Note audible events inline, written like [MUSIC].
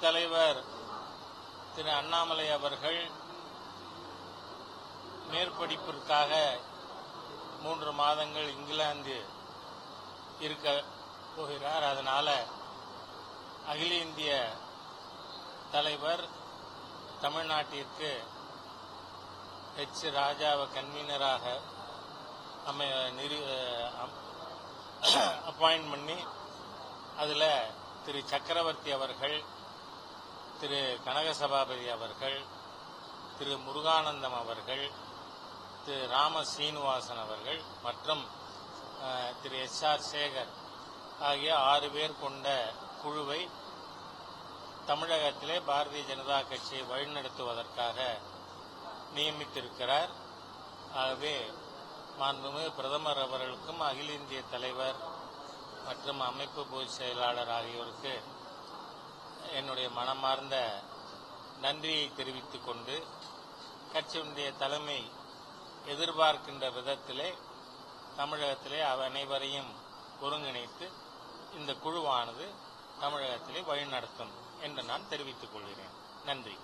தலைவர் திரு அண்ணாமலை அவர்கள் மேற்படிப்பிற்காக மூன்று மாதங்கள் இங்கிலாந்து இருக்க போகிறார். அதனால அகில இந்திய தலைவர் தமிழ்நாட்டிற்கு ஹெச் ராஜாவை கன்வீனராக அமை நிறு அப்பாயின்ட் [CLEARS THROAT] பண்ணி அதில் திரு சக்கரவர்த்தி அவர்கள் திரு கனகசபாபதி அவர்கள் திரு முருகானந்தம் அவர்கள் திரு ராம சீனிவாசன் அவர்கள் மற்றும் திரு எஸ் ஆர் சேகர் ஆகிய ஆறு பேர் கொண்ட குழுவை தமிழகத்திலே பாரதிய ஜனதா கட்சியை வழிநடத்துவதற்காக நியமித்திருக்கிறார். ஆகவே மாண்புமிகு பிரதமர் அவர்களுக்கும் அகில இந்திய தலைவர் மற்றும் அமைப்பு பொதுச் செயலாளர் ஆகியோருக்கு என்னுடைய மனமார்ந்த நன்றியை தெரிவித்துக் கொண்டு கட்சியினுடைய தலைமை எதிர்பார்க்கின்ற விதத்திலே தமிழகத்திலே அனைவரையும் ஒருங்கிணைத்து இந்த குழுவானது தமிழகத்திலே வழிநடத்தும் என்று நான் தெரிவித்துக் கொள்கிறேன். நன்றி.